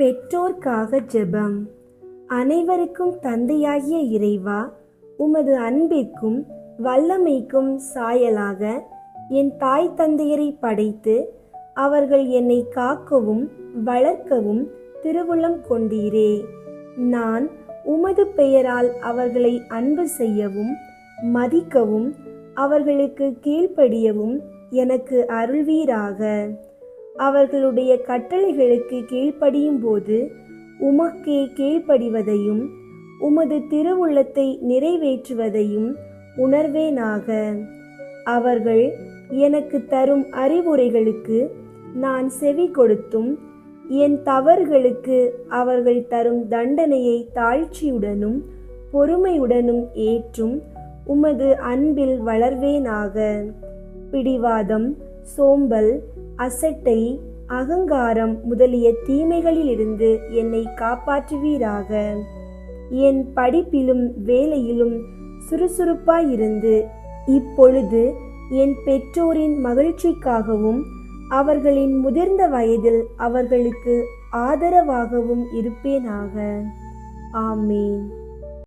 பெற்றோர்க்காக ஜெபம். அனைவருக்கும் தந்தையாகிய இறைவா உமது அன்பிற்கும் வல்லமைக்கும் சாயலாக என் தாய் தந்தையரை படைத்து அவர்கள் என்னை காக்கவும் வளர்க்கவும் திருவுளம் கொண்டீரே. நான் உமது பெயரால் அவர்களை அன்பு செய்யவும் மதிக்கவும் அவர்களுக்கு கீழ்ப்படியவும் எனக்கு அருள்வீராக. அவர்களுடைய கட்டளைகளுக்கு கீழ்ப்படியும் போது உமக்கே கீழ்ப்படிவதையும் உமது திருவுள்ளத்தை நிறைவேற்றுவதையும் உணர்வேனாக. அவர்கள் எனக்கு தரும் அறிவுரைகளுக்கு நான் செவி கொடுத்தும் என் தவறுகளுக்கு அவர்கள் தரும் தண்டனையை தாழ்ச்சியுடனும் பொறுமையுடனும் ஏற்றும் உமது அன்பில் வளர்வேனாக. பிடிவாதம் சோம்பல் அசட்டை அகங்காரம் முதலிய தீமைகளிலிருந்து என்னை காப்பாற்றுவீராக. என் படிப்பிலும் வேலையிலும் சுறுசுறுப்பாயிருந்து இப்பொழுது என் பெற்றோரின் மகிழ்ச்சிக்காகவும் அவர்களின் முதிர்ந்த வயதில் அவர்களுக்கு ஆதரவாகவும் இருப்பேனாக. ஆமேன்.